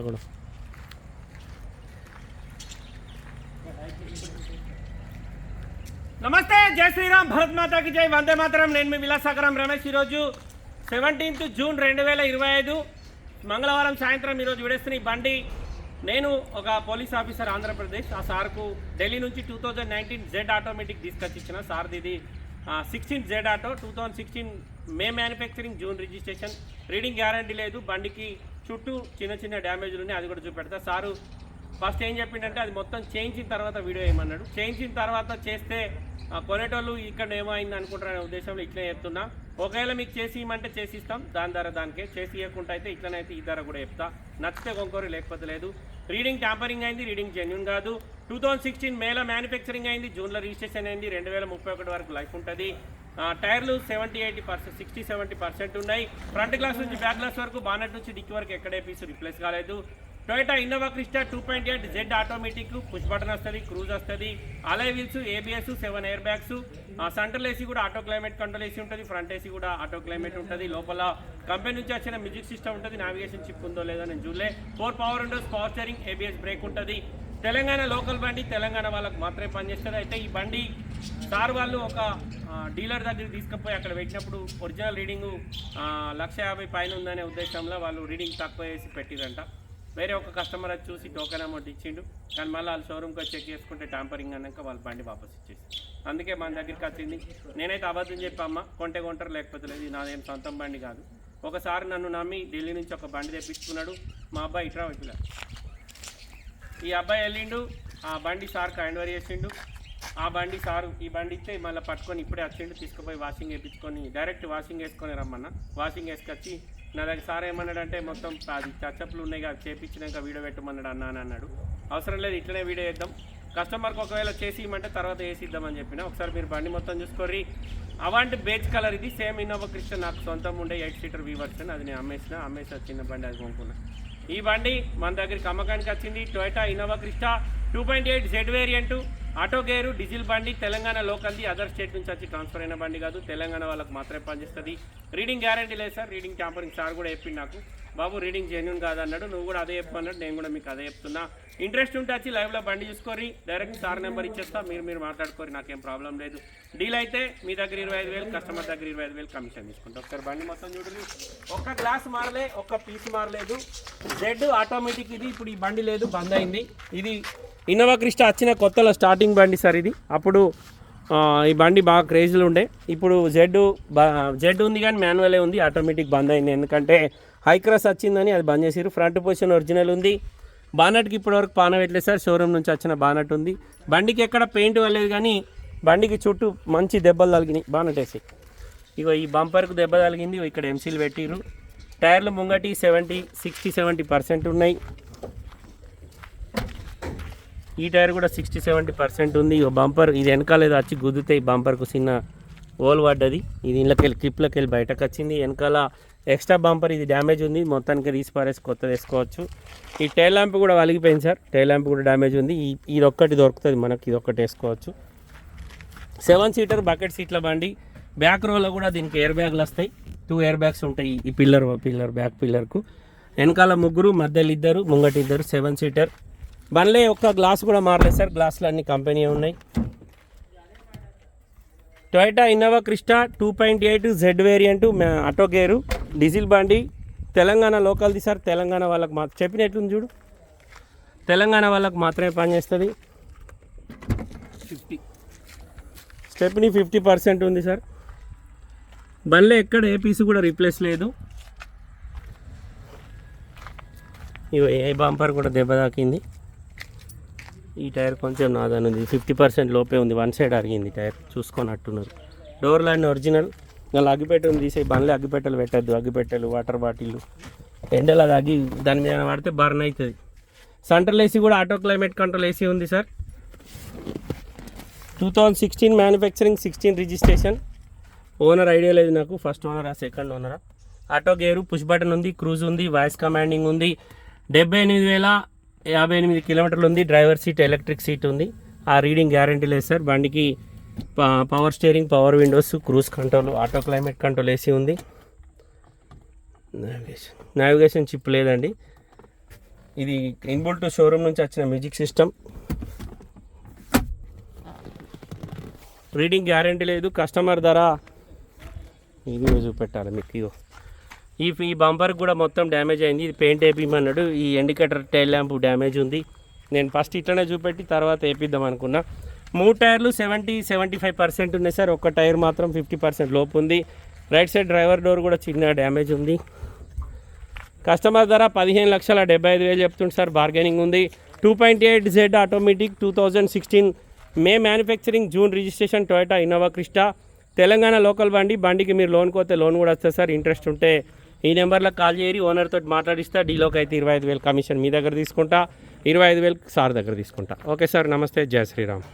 అక్కడ నమస్తే జై శ్రీరామ్ భరత్ మాతాకి జై వందే మాతరం. నేను మీ విలాసాగరం రమేష్ ఈరోజు సెవెంటీన్త్ జూన్ రెండు వేల ఇరవై ఐదు మంగళవారం సాయంత్రం ఈరోజు విడేస్తున్న ఈ బండి. నేను ఒక పోలీస్ ఆఫీసర్ ఆంధ్రప్రదేశ్ ఆ సార్కు ఢిల్లీ నుంచి two thousand nineteen Z automatic తీసుకొచ్చి ఇచ్చిన. సార్ది ఇది sixteen Z auto two thousand sixteen May manufacturing June registration. Reading guarantee లేదు బండికి చుట్టూ చిన్న చిన్న డ్యామేజ్లు ఉన్నాయి అది కూడా చూపెడతా. సారు ఫస్ట్ ఏం చెప్పిండంటే అది మొత్తం చేయించిన తర్వాత వీడియో ఏమన్నాడు. చేయించిన తర్వాత చేస్తే కొనేటోళ్ళు ఇక్కడ ఏమైంది అనుకుంటారనే ఉద్దేశంలో ఇట్లనే చెప్తున్నా. ఒకవేళ మీకు చేసి ఇవ్వమంటే చేసి ఇస్తాం దాని ధర దానికే. చేసి ఇవ్వకుండా అయితే ఇట్లనైతే ఈ ధర కూడా చెప్తా. నచ్చితే కొనుక్కోరు లేకపోతే లేదు. రీడింగ్ ట్యాంపరింగ్ అయింది రీడింగ్ జెన్యున్ కాదు. టూ థౌజండ్ సిక్స్టీన్ మేలో మ్యానుఫ్యాక్చరింగ్ అయింది జూన్లో రిజిస్ట్రేషన్ అయింది రెండు వేల ముప్పై ఒకటి వరకు లైఫ్ ఉంటుంది. టైర్లు seventy eighty percent sixty seventy percent ఉన్నాయి. ఫ్రంట్ గ్లాస్ నుంచి బ్యాక్ గ్లాస్ వరకు బానెట్ నుంచి డిక్కి వరకు ఎక్కడే పీస్ రిప్లేస్ కాలేదు. Toyota Innova Crysta two point eight Z automatic push button వస్తుంది క్రూజ్ వస్తుంది. Alloy wheels ABS seven air bags central AC కూడా ఆటో క్లైమేట్ కంట్రోల్ ఏసీ ఉంటుంది ఫ్రంట్ ఏసీ కూడా ఆటో క్లైమేట్ ఉంటుంది. లోపల కంపెనీ నుంచి వచ్చిన మ్యూజిక్ సిస్టమ్ ఉంటుంది నావిగేషన్ చిప్ ఉందో లేదో నేను చూడలే. Four power windows power steering ABS brake ఉంటుంది. తెలంగాణ లోకల్ బండి తెలంగాణ వాళ్ళకి మాత్రమే పనిచేస్తుంది. అయితే ఈ బండి సార్ వాళ్ళు ఒక డీలర్ దగ్గర తీసుకుపోయి అక్కడ పెట్టినప్పుడు ఒరిజినల్ రీడింగ్ లక్ష యాభై పైన ఉందనే ఉద్దేశంలో వాళ్ళు రీడింగ్ తక్కువ వేసి పెట్టిరంట. వేరే ఒక కస్టమర్ అది చూసి టోకెన్ అమౌంట్ ఇచ్చిండు. కానీ మళ్ళీ వాళ్ళు షోరూమ్కి వచ్చి చెక్ చేసుకుంటే ట్యాంపరింగ్ అన్నాక వాళ్ళ బండి వాపస్ ఇచ్చేసి అందుకే మన దగ్గరికి వచ్చింది. నేనైతే అబద్ధం చెప్పమ్మ. కొంటే కొంటారు లేకపోతే లేదు. ఇది నాదేం సొంతం బండి కాదు. ఒకసారి నన్ను నమ్మి ఢిల్లీ నుంచి ఒక బండి తెప్పించుకున్నాడు మా అబ్బాయి ఇట్రా వచ్చిలా ఈ అబ్బాయి వెళ్ళిండు. ఆ బండి సార్ హ్యాండ్ చేసిండు. ఆ బండి సారు ఈ బండి ఇస్తే మళ్ళీ పట్టుకొని ఇప్పుడే వచ్చిండు తీసుకుపోయి వాషింగ్ వేయించుకొని డైరెక్ట్ వాషింగ్ వేసుకొని రమ్మన్నా. వాషింగ్ వేసుకొచ్చి నా దగ్గర సార్ ఏమన్నాడంటే మొత్తం అది టచ్అప్లు ఉన్నాయి కదా చేపించినాక వీడియో పెట్టమన్నాడు అన్న అని అన్నాడు. అవసరం లేదు ఇట్లనే వీడియో వేద్దాం కస్టమర్కి ఒకవేళ చేసి ఇవ్వమంటే తర్వాత వేసి ఇద్దామని చెప్పిన. ఒకసారి మీరు బండి మొత్తం చూసుకోర్రి. అవాంటి బేజ్ కలర్ ఇది సేమ్ ఇన్నోవా క్రిస్టన్ నాకు సొంతం ఉండే ఎయిట్ సీటర్ వీవర్షన్ అది నేను అమ్మేసిన అమ్మేసి వచ్చిన బండి అది కొనుక్కున్నా. ఈ బండి మన దగ్గరికి అమ్మకానికి వచ్చింది Toyota Innova Crysta two point eight Z variant auto gear diesel బండి తెలంగాణ లోకల్ది అదర్ స్టేట్ నుంచి వచ్చి ట్రాన్స్ఫర్ అయిన బండి కాదు తెలంగాణ వాళ్ళకి మాత్రమే పనిచేస్తుంది. రీడింగ్ గ్యారంటీ లేదు సార్ రీడింగ్ ట్యాంపరింగ్ సార్ కూడా చెప్పింది నాకు. బాబు రీడింగ్ జెన్యున్ కాదన్నాడు నువ్వు కూడా అదే చెప్పన్నాడు నేను కూడా మీకు అదే చెప్తున్నా. ఇంట్రెస్ట్ ఉంటే వచ్చి లైవ్లో బండి చూసుకోరి డైరెక్ట్ సార్ నెంబర్ ఇచ్చేస్తా మీరు మీరు మాట్లాడుకోరి నాకేం ప్రాబ్లం లేదు. డీల్ అయితే మీ దగ్గర ఇరవై ఐదు వేలు కస్టమర్ దగ్గర ఇరవై ఐదు వేలు కమిషన్ తీసుకుంటా. ఒకసారి బండి మొత్తం చూడండి. ఒక్క గ్లాస్ మారలే ఒక్క పీస్ మారలేదు. జెడ్ ఆటోమేటిక్ ఇది ఇప్పుడు ఈ బండి లేదు బంద్ అయింది. ఇది ఇన్నోవా క్రిస్టా వచ్చిన కొత్తలో స్టార్టింగ్ బండి సార్ ఇది. అప్పుడు ఈ బండి బాగా క్రేజ్లు ఉండే. ఇప్పుడు జెడ్ జెడ్ ఉంది కానీ మాన్యువలే ఉంది ఆటోమేటిక్ బంద్ అయింది. ఎందుకంటే హై క్రాస్ వచ్చిందని అది బంద్ చేసారు ఫ్రంట్ పొజిషన్ ఒరిజినల్ ఉంది. బానట్కి ఇప్పటివరకు పాన పెట్టలేదు సార్. షోరూమ్ నుంచి వచ్చిన బానట్ ఉంది. బండికి ఎక్కడ పెయింట్ వెళ్ళలేదు కానీ బండికి చుట్టూ మంచి దెబ్బలు తగిలినాయి. బానట్ వేసి. ఇగో ఈ బంపర్కు దెబ్బ తగిలింది. ఇక్కడ ఎంసీలు పెట్టిరు టైర్లు ముంగటి సెవెంటీ సిక్స్టీ సెవెంటీ పర్సెంట్ ఉన్నాయి. ఈ టైర్ కూడా సిక్స్టీ సెవెంటీ పర్సెంట్ ఉంది. ఇక బంపర్ ఇది వెనకాల ఏదో వచ్చి గుద్దితే ఈ బంపర్కు చిన్న ఓల్ పడ్డది. ఇది ఇంట్లోకి వెళ్ళి క్లిప్లోకి వెళ్ళి బయటకు వచ్చింది. వెనకాల ఎక్స్ట్రా బంపర్ ఇది డ్యామేజ్ ఉంది. మొత్తానికి తీసి పారేసి కొత్తది వేసుకోవచ్చు. ఈ టైల్ ల్యాంప్ కూడా వలిగిపోయింది సార్. టైల్ ల్యాంప్ కూడా డ్యామేజ్ ఉంది. ఈ ఇది ఒక్కటి దొరుకుతుంది మనకి ఇది ఒక్కటి వేసుకోవచ్చు. సెవెన్ సీటర్ బకెట్ సీట్ల బండి. బ్యాక్ రోలో కూడా దీనికి ఎయిర్ బ్యాగ్లు వస్తాయి. టూ ఎయిర్ బ్యాగ్స్ ఉంటాయి ఈ పిల్లర్ పిల్లర్ బ్యాక్ పిల్లర్కు. వెనకాల ముగ్గురు మధ్యలో ఇద్దరు ముంగటి ఇద్దరు సెవెన్ సీటర్. బండ్లే ఒక్క గ్లాస్ కూడా మారలేదు సార్. గ్లాసులు అన్ని కంపెనీ ఉన్నాయి. Toyota Innova Crysta two point eight Z variant auto gear diesel బండి. తెలంగాణ లోకల్ది సార్. తెలంగాణ వాళ్ళకి మా చెప్పినట్లుంది చూడు. తెలంగాణ వాళ్ళకి మాత్రమే పనిచేస్తుంది. ఫిఫ్టీ స్టెప్ని ఫిఫ్టీ పర్సెంట్ ఉంది సార్. బండ్లో ఎక్కడ ఏ పీస్ కూడా రీప్లేస్ లేదు. ఇగో ఏ బంపర్ కూడా దెబ్బ తాకింది. ఈ టైర్ కొంచెం నాదని ఉంది ఫిఫ్టీ పర్సెంట్ లోపే ఉంది. వన్ సైడ్ అరిగింది టైర్. చూసుకొనట్టున్నారు. డోర్ ల్యాండ్ ఒరిజినల్ అలా అగ్గిపెట్టెలు తీసే బండ్లు అగ్గిపెట్టెలు పెట్టద్దు. అగ్గిపెట్టెలు వాటర్ బాటిల్ ఎండలు అది అగ్గి దాని మీద పడితే బర్న్ అవుతుంది. సెంట్రల్ ఏసీ కూడా ఆటో క్లైమేట్ కంట్రోల్ ఏసీ ఉంది sir two thousand sixteen manufacturing sixteen registration owner idea లేదు నాకు. ఫస్ట్ ఓనరా సెకండ్ ఓనరా ఆటో గేరు పుష్ బటన్ ఉంది క్రూజ్ ఉంది వాయిస్ కమాండింగ్ ఉంది. డెబ్బై ఎనిమిది వేల యాభై ఎనిమిది కిలోమీటర్లు ఉంది డ్రైవర్ సీట్ ఎలక్ట్రిక్ సీట్ ఉంది. ఆ రీడింగ్ గ్యారంటీ లేదు సార్. బండికి ప- power steering power windows cruise control auto climate control AC ఉంది. నావిగేషన్ నావిగేషన్ చిప్ లేదండి. ఇది ఇన్బోల్ట్ షోరూమ్ నుంచి వచ్చిన మ్యూజిక్ సిస్టమ్. రీడింగ్ గ్యారంటీ లేదు. కస్టమర్ ధర ఇది చూపెట్టాలి మీకు ఇగో. ఈ ఈ బంపర్ కూడా మొత్తం డ్యామేజ్ అయింది. ఇది పెయింట్ వేపిమన్నాడు. ఈ ఎండికేటర్ టైల్ ల్యాంప్ డ్యామేజ్ ఉంది. నేను ఫస్ట్ ఇట్లనే చూపెట్టి తర్వాత వేపిద్దాం అనుకున్నా. మూడు టైర్లు సెవెంటీ సెవెంటీ ఫైవ్ పర్సెంట్ ఉన్నాయి సార్. ఒక్క టైర్ మాత్రం ఫిఫ్టీ పర్సెంట్ లోపు ఉంది. రైట్ సైడ్ డ్రైవర్ డోర్ కూడా చిన్న డ్యామేజ్ ఉంది. కస్టమర్ ధర పదిహేను లక్షల డెబ్బై ఐదు వేలు చెప్తుంది సార్. బార్గెనింగ్ ఉంది. Two point eight Z automatic two thousand sixteen May manufacturing June registration Toyota Innova Crysta. Telangana local బండి బండికి మీరు లోన్ కోతే లోన్ కూడా వస్తుంది సార్. ఇంట్రెస్ట్ ఉంటే ఈ నెంబర్లో కాల్ చేయరి ఓనర్ తోటి మాట్లాడిస్తా డీలోకి అయితే ఇరవై ఐదు వేలు కమిషన్ మీ దగ్గర తీసుకుంటా ఇరవై ఐదు వేలు సార్ దగ్గర తీసుకుంటా. ఓకే సార్ నమస్తే జయ శ్రీరామ్.